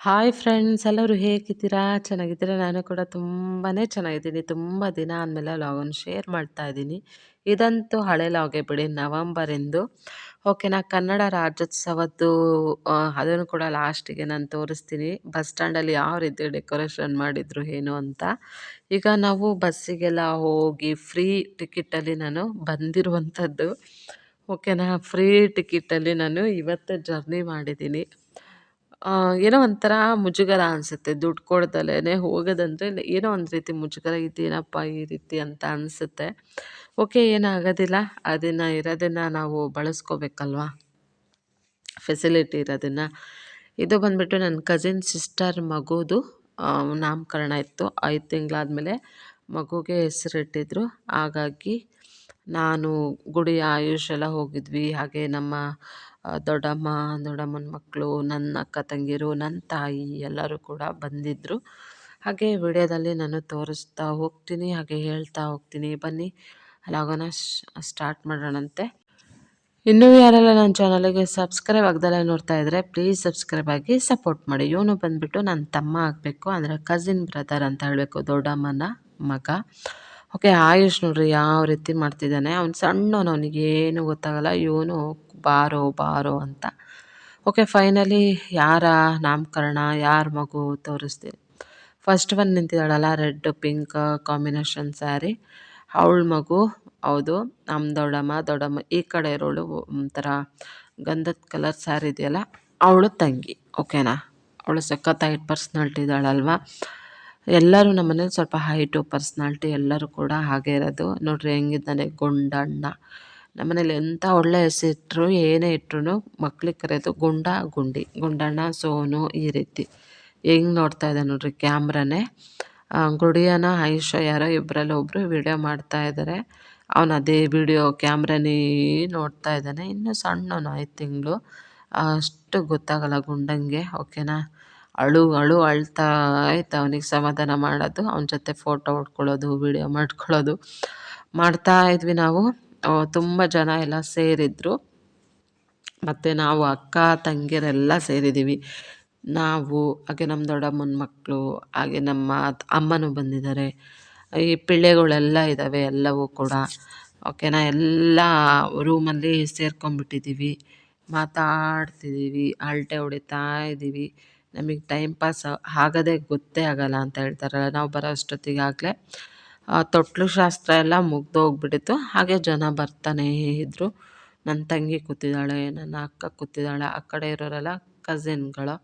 Hi friends, ಎಲ್ಲರೂ ಹೇಗಿದ್ದೀರಾ? ಚೆನ್ನಾಗಿದ್ದೀರಾ? ನಾನು ಕೂಡ ತುಂಬಾ ಚೆನ್ನಾಗಿದ್ದೀನಿ. ತುಂಬ ದಿನ ಆದಮೇಲೆ ಲಾಗನ್ನು ಶೇರ್ ಮಾಡ್ತಾ ಇದ್ದೀನಿ. ಇದಂತೂ ಹಳೆ ಲಾಗೆ ಬಿಡಿ ನವಂಬರಿಂದು ಓಕೆನಾ ಕನ್ನಡ ರಾಜ್ಯೋತ್ಸವದ್ದು ಅದನ್ನು ಕೂಡ ಲಾಸ್ಟಿಗೆ ನಾನು ತೋರಿಸ್ತೀನಿ. ಬಸ್ ಸ್ಟ್ಯಾಂಡಲ್ಲಿ ಯಾವ ರೀತಿ ಡೆಕೋರೇಷನ್ ಮಾಡಿದ್ರು ಏನು ಅಂತ. ಈಗ ನಾವು ಬಸ್ಸಿಗೆಲ್ಲ ಹೋಗಿ ಫ್ರೀ ಟಿಕೆಟಲ್ಲಿ ನಾನು ಬಂದಿರುವಂಥದ್ದು. ಓಕೆನಾ ಫ್ರೀ ಟಿಕೆಟಲ್ಲಿ ನಾನು ಇವತ್ತು ಜರ್ನಿ ಮಾಡಿದ್ದೀನಿ. ಏನೋ ಒಂಥರ ಮುಜುಗರ ಅನಿಸುತ್ತೆ, ದುಡ್ಡು ಕೊಡ್ದಲೇ ಹೋಗೋದಂದರೆ ಏನೋ ಒಂದು ರೀತಿ ಮುಜುಗರ, ಇದೇನಪ್ಪ ಈ ರೀತಿ ಅಂತ ಅನಿಸುತ್ತೆ. ಓಕೆ ಏನಾಗೋದಿಲ್ಲ ಅದನ್ನು ಇರೋದನ್ನು ನಾವು ಬಳಸ್ಕೋಬೇಕಲ್ವಾ? ಫೆಸಿಲಿಟಿ ಇರೋದನ್ನು. ಇದು ಬಂದ್ಬಿಟ್ಟು ನನ್ನ ಕಸಿನ್ ಸಿಸ್ಟರ್ ಮಗುದು ನಾಮಕರಣ ಇತ್ತು. ಐದು ತಿಂಗಳಾದಮೇಲೆ ಮಗುಗೆ ಹೆಸರಿಟ್ಟಿದ್ರು. ಹಾಗಾಗಿ ನಾನು ಗುಡಿ ಆಯುಷ್ ಎಲ್ಲ ಹೋಗಿದ್ವಿ. ಹಾಗೆ ನಮ್ಮ ದೊಡ್ಡಮ್ಮ, ದೊಡ್ಡಮ್ಮನ ಮಕ್ಕಳು ನನ್ನ ಅಕ್ಕ ತಂಗಿರು, ನನ್ನ ತಾಯಿ ಎಲ್ಲರೂ ಕೂಡ ಬಂದಿದ್ದರು ಹಾಗೆ ವಿಡಿಯೋದಲ್ಲಿ ನಾನು ತೋರಿಸ್ತಾ ಹೋಗ್ತೀನಿ, ಹಾಗೆ ಹೇಳ್ತಾ ಹೋಗ್ತೀನಿ. ಬನ್ನಿ ಲಾಗೋನ ಸ್ಟಾರ್ಟ್ ಮಾಡೋಣಂತೆ. ಇನ್ನೂ ಯಾರೆಲ್ಲ ನನ್ನ ಚಾನಲಿಗೆ ಸಬ್ಸ್ಕ್ರೈಬ್ ಆಗ್ದಲೇ ನೋಡ್ತಾ ಇದ್ದರೆ ಪ್ಲೀಸ್ ಸಬ್ಸ್ಕ್ರೈಬ್ ಆಗಿ ಸಪೋರ್ಟ್ ಮಾಡಿ. ಇವನು ಬಂದುಬಿಟ್ಟು ನನ್ನ ತಮ್ಮ ಆಗಬೇಕು, ಅಂದರೆ ಕಸಿನ್ ಬ್ರದರ್ ಅಂತ ಹೇಳಬೇಕು, ದೊಡ್ಡಮ್ಮನ ಮಗ. ಓಕೆ, ಆಯುಷ್ ನೋಡ್ರಿ ಯಾವ ರೀತಿ ಮಾಡ್ತಿದ್ದಾನೆ. ಅವ್ನು ಸಣ್ಣವನು ಅವನಿಗೇನು ಗೊತ್ತಾಗಲ್ಲ. ಇವನು ಬಾರೋ ಬಾರೋ ಅಂತ. ಓಕೆ, ಫೈನಲಿ ಯಾರ ನಾಮಕರಣ, ಯಾರ ಮಗು ತೋರಿಸ್ತೀನಿ. ಫಸ್ಟ್ ಒನ್ ನಿಂತಿದ್ದಾಳಲ್ಲ, ರೆಡ್, ಪಿಂಕ್ ಕಾಂಬಿನೇಷನ್ ಸ್ಯಾರಿ. ಅವಳ ಮಗು, ಹೌದು ನಮ್ಮ ದೊಡ್ಡಮ್ಮ ದೊಡ್ಡಮ್ಮ, ಈ ಕಡೆ ಇರೋಳು ಒಂಥರ ಗಂಧದ ಕಲರ್ ಸ್ಯಾರಿ ಇದೆಯಲ್ಲ, ಅವಳು ತಂಗಿ, ಓಕೆನಾ? ಅವಳು ಸಖತ್ತಾಗಿ ಪರ್ಸ್ನಾಲ್ಟಿ ಇದ್ದಾಳಲ್ವಾ? ಎಲ್ಲರೂ ನಮ್ಮ ಮನೇಲಿ ಸ್ವಲ್ಪ ಹೈಟು ಪರ್ಸ್ನಾಲ್ಟಿ ಎಲ್ಲರೂ ಕೂಡ ಹಾಗೆ ಇರೋದು. ನೋಡ್ರಿ ಹೆಂಗಿದ್ದಾನೆ ಗುಂಡಣ್ಣ. ನಮ್ಮನೇಲಿ ಎಂಥ ಒಳ್ಳೆ ಹೆಸರಿಟ್ರು ಏನೇ ಇಟ್ರು ಮಕ್ಳಿಗೆ ಕರೆಯೋದು ಗುಂಡ ಗುಂಡಿ. ಗುಂಡಣ್ಣ, ಸೋನು ಈ ರೀತಿ. ಹೆಂಗೆ ನೋಡ್ತಾ ಇದ್ದಾನೆ ನೋಡ್ರಿ ಕ್ಯಾಮ್ರಾನೇ. ಗುಡಿಯನ ಆಯುಷ ಯಾರೋ ಇಬ್ಬರಲ್ಲಿ ಒಬ್ಬರು ವಿಡಿಯೋ ಮಾಡ್ತಾ ಇದ್ದಾರೆ ಅವನು ಅದೇ ವಿಡಿಯೋ ಕ್ಯಾಮ್ರಾನೇ ನೋಡ್ತಾ ಇದ್ದಾನೆ. ಇನ್ನು ಸಣ್ಣವನು ಐದು ತಿಂಗಳು. ಅಷ್ಟು ಗೊತ್ತಾಗಲ್ಲ ಗುಂಡಂಗೆ ಓಕೆನಾ ಅಳು ಅಳು ಅಳ್ತಾ ಇತ್ತು ಅವನಿಗೆ ಸಮಾಧಾನ ಮಾಡೋದು, ಅವನ ಜೊತೆ ಫೋಟೋ ಹೊಡ್ಕೊಳ್ಳೋದು ವಿಡಿಯೋ ಮಾಡ್ಕೊಳ್ಳೋದು. ಮಾಡ್ತಾ ಇದ್ವಿ ನಾವು. ತುಂಬ ಜನ ಎಲ್ಲ ಸೇರಿದ್ರು. ಮತ್ತು ನಾವು ಅಕ್ಕ, ತಂಗಿಯರೆಲ್ಲ ಸೇರಿದ್ದೀವಿ ನಾವು, ಹಾಗೆ ನಮ್ಮ ದೊಡ್ಡಮ್ಮನ ಮಕ್ಕಳು, ಹಾಗೆ ನಮ್ಮ ಅಮ್ಮನೂ ಬಂದಿದ್ದಾರೆ. ಈ ಪಿಳ್ಳೆಗಳೆಲ್ಲ ಇದ್ದಾವೆ, ಎಲ್ಲವೂ ಕೂಡ. ಓಕೆನಾ ಎಲ್ಲ ರೂಮಲ್ಲಿ ಸೇರ್ಕೊಂಬಿಟ್ಟಿದ್ದೀವಿ ಮಾತಾಡ್ತಿದ್ದೀವಿ ಅಳಟೆ ಹೊಡಿತಾ ಇದ್ದೀವಿ. ನಮಗೆ ಟೈಮ್ ಪಾಸ್ ಆಗೋದೇ ಗೊತ್ತೇ ಆಗಲ್ಲ ಅಂತ ಹೇಳ್ತಾರಲ್ಲ, ನಾವು ಬರೋ ಅಷ್ಟೊತ್ತಿಗಾಗಲೇ. ತೊಟ್ಲು ಶಾಸ್ತ್ರ ಎಲ್ಲ ಮುಗ್ದೋಗ್ಬಿಟ್ಟಿತ್ತು ಹಾಗೆ ಜನ ಬರ್ತಾನೇ ಇದ್ದರು ನನ್ನ ತಂಗಿ ಕೂತಿದ್ದಾಳೆ, ನನ್ನ ಅಕ್ಕ ಕೂತಿದ್ದಾಳೆ, ಆ ಕಡೆ ಇರೋರೆಲ್ಲ ಕಸಿನ್ಗಳು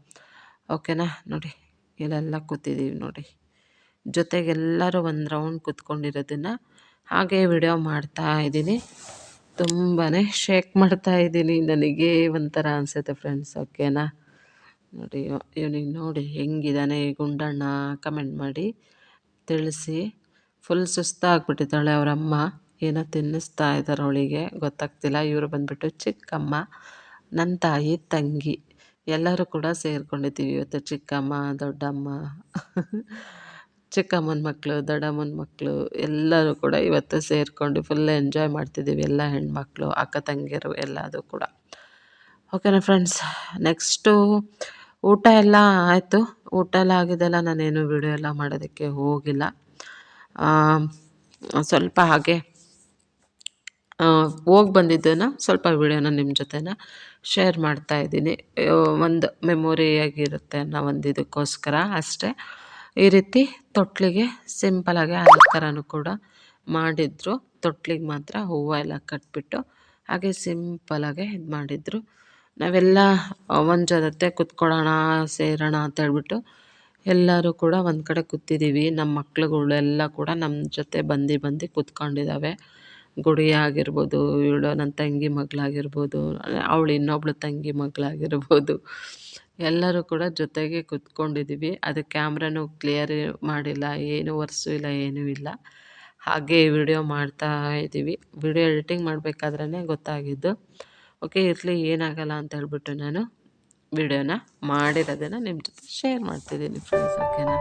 ಓಕೆನಾ ನೋಡಿ, ಇಲ್ಲೆಲ್ಲ ಕೂತಿದ್ದೀವಿ ನೋಡಿ. ಜೊತೆಗೆಲ್ಲರೂ ಒಂದು ರೌಂಡ್ ಕೂತ್ಕೊಂಡಿರೋದನ್ನು ಹಾಗೆ ವಿಡಿಯೋ ಮಾಡ್ತಾ ಇದ್ದೀನಿ. ತುಂಬಾ ಶೇಕ್ ಮಾಡ್ತಾ ಇದ್ದೀನಿ. ನನಗೆ ಒಂಥರ ಅನಿಸುತ್ತೆ ಫ್ರೆಂಡ್ಸ್ ಓಕೆನಾ ನೋಡಿ ಇವನಿಗೆ ನೋಡಿ ಹೆಂಗಿದ್ದಾನೆ ಈ ಗುಂಡಣ್ಣ ಕಮೆಂಟ್ ಮಾಡಿ, ತಿಳಿಸಿ. ಫುಲ್ ಸುಸ್ತಾಗ್ಬಿಟ್ಟಿದ್ದಾಳೆ ಅವರಮ್ಮ. ಏನೋ ತಿನ್ನಿಸ್ತಾ ಇದ್ದಾರೆ ಅವಳಿಗೆ. ಗೊತ್ತಾಗ್ತಿಲ್ಲ. ಇವರು ಬಂದ್ಬಿಟ್ಟು ಚಿಕ್ಕಮ್ಮ ನನ್ನ ತಾಯಿ, ತಂಗಿ. ಎಲ್ಲರೂ ಕೂಡ ಸೇರ್ಕೊಂಡಿದ್ದೀವಿ ಇವತ್ತು ಚಿಕ್ಕಮ್ಮ, ದೊಡ್ಡಮ್ಮ. ಚಿಕ್ಕಮ್ಮನ ಮಕ್ಕಳು ದೊಡ್ಡಮ್ಮನ ಮಕ್ಕಳು ಎಲ್ಲರೂ ಕೂಡ ಇವತ್ತು ಸೇರಿಕೊಂಡು ಫುಲ್ ಎಂಜಾಯ್ ಮಾಡ್ತಿದ್ದೀವಿ ಎಲ್ಲ ಹೆಣ್ಮಕ್ಳು, ಅಕ್ಕ ತಂಗಿಯರು ಎಲ್ಲದು ಕೂಡ. ಓಕೆನಾ ಫ್ರೆಂಡ್ಸ್ ನೆಕ್ಸ್ಟು ಊಟ ಎಲ್ಲ ಆಯಿತು. ಊಟ ಎಲ್ಲ ಆಗಿದೆಲ್ಲ ನಾನೇನು ವಿಡಿಯೋ ಎಲ್ಲ ಮಾಡೋದಕ್ಕೆ ಹೋಗಿಲ್ಲ. ಆ, ಸ್ವಲ್ಪ ಹಾಗೆ ಹೋಗಿ ಬಂದಿದ್ದನ್ನು ಸ್ವಲ್ಪ ವಿಡಿಯೋನ ನಿಮ್ಮ ಜೊತೆನ ಶೇರ್ ಮಾಡ್ತಾ ಇದ್ದೀನಿ. ಒಂದು ಮೆಮೊರಿಯಾಗಿರುತ್ತೆ ಅನ್ನೋ ಒಂದು ಇದಕ್ಕೋಸ್ಕರ ಅಷ್ಟೇ. ಈ ರೀತಿ ತೊಟ್ಲಿಗೆ ಸಿಂಪಲಾಗಿ ಅಲಂಕಾರನೂ ಕೂಡ ಮಾಡಿದ್ರು. ತೊಟ್ಲಿಗೆ ಮಾತ್ರ ಹೂವು ಎಲ್ಲ ಕಟ್ಬಿಟ್ಟು ಹಾಗೆ ಸಿಂಪಲಾಗೆ ಇದು ಮಾಡಿದ್ರು. ನಾವೆಲ್ಲ ಒಂದು ಜೊತೆ ಕುತ್ಕೊಳ್ಳೋಣ, ಸೇರೋಣ ಅಂತ ಹೇಳ್ಬಿಟ್ಟು ಎಲ್ಲರೂ ಕೂಡ ಒಂದು ಕಡೆ ಕೂತಿದ್ದೀವಿ ನಮ್ಮ ಮಕ್ಳುಗಳೆಲ್ಲ ಕೂಡ ನಮ್ಮ ಜೊತೆ ಬಂದು ಬಂದು ಕೂತ್ಕೊಂಡಿದ್ದಾವೆ ಗುಡಿ ಆಗಿರ್ಬೋದು, ಇವಳು ನನ್ನ ತಂಗಿ ಮಗಳಾಗಿರ್ಬೋದು, ಅವಳು ಇನ್ನೊಬ್ಳು ತಂಗಿ ಮಗಳಾಗಿರ್ಬೋದು. ಎಲ್ಲರೂ ಕೂಡ ಜೊತೆಗೆ ಕೂತ್ಕೊಂಡಿದ್ದೀವಿ ಅದು ಕ್ಯಾಮ್ರಾನು ಕ್ಲಿಯರ್ ಮಾಡಿಲ್ಲ, ಏನು ವರ್ಸು ಇಲ್ಲ, ಏನೂ ಇಲ್ಲ. ಹಾಗೆ ವಿಡಿಯೋ ಮಾಡ್ತಾ ಇದ್ದೀವಿ ವಿಡಿಯೋ ಎಡಿಟಿಂಗ್ ಮಾಡಬೇಕಾದ್ರೇ ಗೊತ್ತಾಗಿದ್ದು. ಓಕೆ ಇರಲಿ ಏನಾಗಲ್ಲ ಅಂತ ಹೇಳ್ಬಿಟ್ಟು ನಾನು ವಿಡಿಯೋನ ಮಾಡಿರೋದನ್ನು ನಿಮ್ಮ ಜೊತೆ ಶೇರ್ ಮಾಡ್ತಿದ್ದೀನಿ ಫ್ರೆಂಡ್ಸ್ ಓಕೆನಾ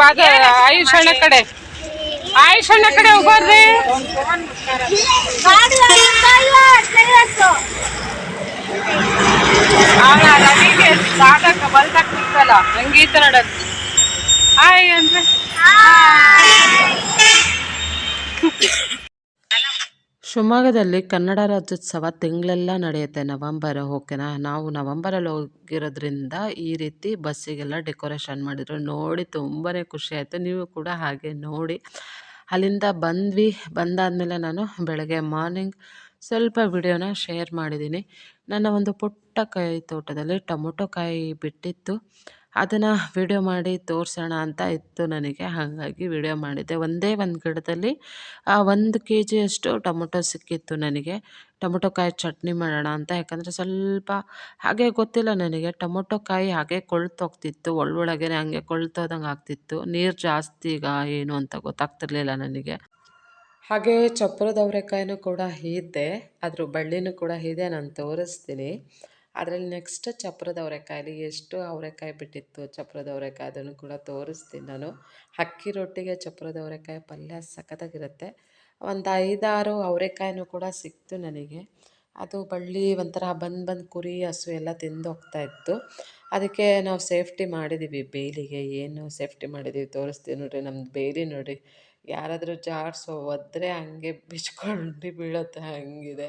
ಬಾಗ ಆಯುಷ್ ಅಣ್ಣ ಕಡೆ. ಆಯುಷ್ ಅಣ್ಣ ಕಡೆ ಸಾಧಕ ಬಲ್ದಕ್ ನಿಂತಲ್ಲ ಹಂಗೀತ ನೋಡೋದು ಆಯ್ ಅಂದ್ರೆ. ಶಿವಮೊಗ್ಗದಲ್ಲಿ ಕನ್ನಡ ರಾಜ್ಯೋತ್ಸವ ತಿಂಗಳೆಲ್ಲ ನಡೆಯುತ್ತೆ ನವಂಬರ್ ಓಕೆನಾ ನಾವು ನವಂಬರಲ್ಲಿ ಹೋಗಿರೋದ್ರಿಂದ ಈ ರೀತಿ ಬಸ್ಸಿಗೆಲ್ಲ ಡೆಕೋರೇಷನ್ ಮಾಡಿದರು. ನೋಡಿ ತುಂಬಾ ಖುಷಿ ಆಯಿತು. ನೀವು ಕೂಡ ಹಾಗೆ ನೋಡಿ. ಅಲ್ಲಿಂದ ಬಂದ್ವಿ. ಬಂದಾದಮೇಲೆ ನಾನು ಬೆಳಗ್ಗೆ ಮಾರ್ನಿಂಗ್ ಸ್ವಲ್ಪ ವಿಡಿಯೋನ ಶೇರ್ ಮಾಡಿದ್ದೀನಿ. ನನ್ನ ಒಂದು ಪುಟ್ಟ ಕೈ ತೋಟದಲ್ಲಿ ಟೊಮೊಟೊ ಕಾಯಿ ಬಿಟ್ಟಿತ್ತು. ಅದನ್ನು ವಿಡಿಯೋ ಮಾಡಿ ತೋರಿಸೋಣ ಅಂತ ಇತ್ತು ನನಗೆ. ಹಾಗಾಗಿ ವಿಡಿಯೋ ಮಾಡಿದ್ದೆ. ಒಂದೇ ಒಂದು ಗಿಡದಲ್ಲಿ ಒಂದು ಕೆ ಜಿಯಷ್ಟು ಟೊಮೊಟೊ ಸಿಕ್ಕಿತ್ತು ನನಗೆ. ಟೊಮೊಟೊ ಕಾಯಿ ಚಟ್ನಿ ಮಾಡೋಣ ಅಂತ. ಯಾಕಂದರೆ ಸ್ವಲ್ಪ ಹಾಗೆ ಗೊತ್ತಿಲ್ಲ ನನಗೆ. ಟೊಮೊಟೊ ಕಾಯಿ ಹಾಗೆ ಕೊಳ್ತೋಗ್ತಿತ್ತು ಒಳೊಳಗೆ ಹಂಗೆ ಕೊಳ್ತೋದಂಗೆ ಆಗ್ತಿತ್ತು. ನೀರು ಜಾಸ್ತಿ ಈಗ ಏನು ಅಂತ ಗೊತ್ತಾಗ್ತಿರ್ಲಿಲ್ಲ ನನಗೆ. ಹಾಗೆ ಚಪ್ಪರದ ಅವರೆಕಾಯಿನೂ ಕೂಡ ಇದೆ. ಅದ್ರ ಬಳ್ಳಿನೂ ಕೂಡ ಇದೆ ನಾನು ತೋರಿಸ್ತೀನಿ. ಅದರಲ್ಲಿ ನೆಕ್ಸ್ಟ್ ಚಪ್ರದ ಅವರೆಕಾಯಲ್ಲಿ ಎಷ್ಟು ಅವರೆಕಾಯಿ ಬಿಟ್ಟಿತ್ತು ಚಪ್ರದ ಅವರೆಕಾಯಿ ಅದನ್ನು ಕೂಡ ತೋರಿಸ್ತೀನಿ ನಾನು. ಅಕ್ಕಿ ರೊಟ್ಟಿಗೆ ಚಪ್ರದ ಅವರೆಕಾಯಿ ಪಲ್ಯ ಸಖತ್ತಾಗಿರುತ್ತೆ. ಒಂದು ಐದಾರು ಅವರೆಕಾಯಿನೂ ಕೂಡ ಸಿಕ್ತು ನನಗೆ. ಅದು ಬಳ್ಳಿ ಒಂಥರ ಬಂದು ಬಂದು ಕುರಿ ಹಸು ಎಲ್ಲ ತಿಂದು ಹೋಗ್ತಾ ಇತ್ತು. ಅದಕ್ಕೆ ನಾವು ಸೇಫ್ಟಿ ಮಾಡಿದ್ದೀವಿ ಬೇಲಿಗೆ. ಏನು ಸೇಫ್ಟಿ ಮಾಡಿದ್ದೀವಿ ತೋರಿಸ್ತೀವಿ ನೋಡಿರಿ ನಮ್ಮದು ಬೇಲಿ ನೋಡಿ ಯಾರಾದರೂ ಜಾಡ್ಸೋ ಒದ್ರೆ ಹಂಗೆ ಬಿಚ್ಕೊಂಡು ಬೀಳುತ್ತೆ, ಹಂಗಿದೆ.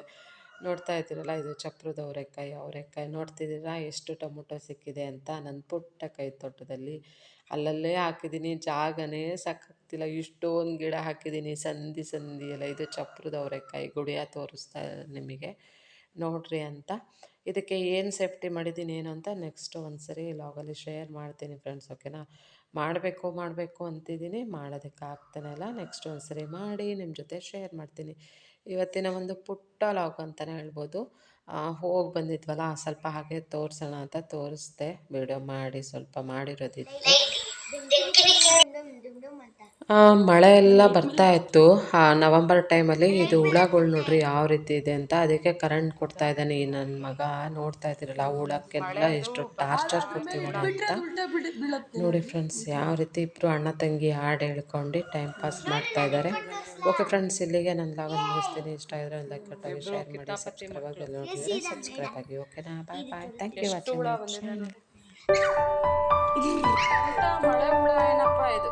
ನೋಡ್ತಾ ಇದ್ದೀರಲ್ಲ, ಇದು ಚಪ್ರದ ಅವರೆಕಾಯಿ ಅವರೆಕಾಯಿ ನೋಡ್ತಿದ್ದೀರಾ? ಎಷ್ಟು ಟೊಮೊಟೊ ಸಿಕ್ಕಿದೆ ಅಂತ ನನ್ನ ಪುಟ್ಟ ಕೈ ತೋಟದಲ್ಲಿ. ಅಲ್ಲಲ್ಲೇ ಹಾಕಿದ್ದೀನಿ, ಜಾಗನೇ ಸಾಕಾಗ್ತಿಲ್ಲ ಇಷ್ಟೊಂದು ಗಿಡ ಹಾಕಿದ್ದೀನಿ ಸಂಧಿ ಸಂಧಿ ಎಲ್ಲ. ಇದು ಚಪ್ರದ ಅವರೆಕಾಯಿ ಗುಡಿಯ ತೋರಿಸ್ತಾ ನಿಮಗೆ. ನೋಡ್ರಿ ಅಂತ. ಇದಕ್ಕೆ ಏನು ಸೇಫ್ಟಿ ಮಾಡಿದ್ದೀನಿ, ಏನು ಅಂತ ನೆಕ್ಸ್ಟ್ ಒಂದು ಸರಿ ಲಾಗಲ್ಲಿ ಶೇರ್ ಮಾಡ್ತೀನಿ ಫ್ರೆಂಡ್ಸ್ ಓಕೆನಾ ಮಾಡಬೇಕು ಮಾಡಬೇಕು ಅಂತಿದ್ದೀನಿ. ಮಾಡೋದಕ್ಕೆ ಆಗ್ತಾನೆ ಇಲ್ಲ. ನೆಕ್ಸ್ಟ್ ಒಂದು ಸರಿ ಮಾಡಿ ನಿಮ್ಮ ಜೊತೆ ಶೇರ್ ಮಾಡ್ತೀನಿ. ಇವತ್ತಿನ ಒಂದು ಪುಟ್ಟ ಲಾಗ್ ಅಂತಲೇ ಹೇಳ್ಬೋದು. ಹೋಗಿ ಬಂದಿದ್ವಲ್ಲ ಸ್ವಲ್ಪ ಹಾಗೆ ತೋರಿಸೋಣ ಅಂತ ತೋರಿಸ್ದೆ. ವಿಡಿಯೋ ಮಾಡಿ, ಸ್ವಲ್ಪ ಮಾಡಿರೋದಿತ್ತು. ಮಳೆ ಎಲ್ಲ ಬರ್ತಾ ಇತ್ತು. ಆ, ನವಂಬರ್ ಟೈಮಲ್ಲಿ ಇದು ಹುಳಗಳು ನೋಡ್ರಿ ಯಾವ ರೀತಿ ಇದೆ ಅಂತ. ಅದಕ್ಕೆ ಕರೆಂಟ್ ಕೊಡ್ತಾ ಇದ್ದಾನೆ ಈ ನನ್ನ ಮಗ. ನೋಡ್ತಾ ಇದ್ದೀರಲ್ಲ ಹುಳಕ್ಕೆಲ್ಲ ಎಷ್ಟು ಟಾರ್ಚರ್ ಕೊಡ್ತಿದ್ದಾನೆ ಅಂತ. ನೋಡಿ ಫ್ರೆಂಡ್ಸ್ ಯಾವ ರೀತಿ ಇಬ್ಬರು ಅಣ್ಣ ತಂಗಿ ಹಾಡು ಹೇಳ್ಕೊಂಡು ಟೈಮ್ ಪಾಸ್ ಮಾಡ್ತಾ ಇದ್ದಾರೆ. ಓಕೆ ಫ್ರೆಂಡ್ಸ್ ಇಲ್ಲಿಗೆ ನನ್ನ ಲಾಗ್ ಮುಗಿಸ್ತೀನಿ. ಇಷ್ಟ ಆಗಿದ್ರೆ ಒಂದು ಲೈಕ್ ಕೊಟ್ಟಾಗಿ ಶೇರ್ ಮಾಡಿ ಸಬ್ಸ್ಕ್ರೈಬ್ ಆಗಿ ಸಬ್ಸ್ಕ್ರೈಬ್ ಆಗಿ. ಓಕೆನಾ bye bye thank you watching ಮಳೆ ಹುಳ ಏನಪ್ಪ ಇದು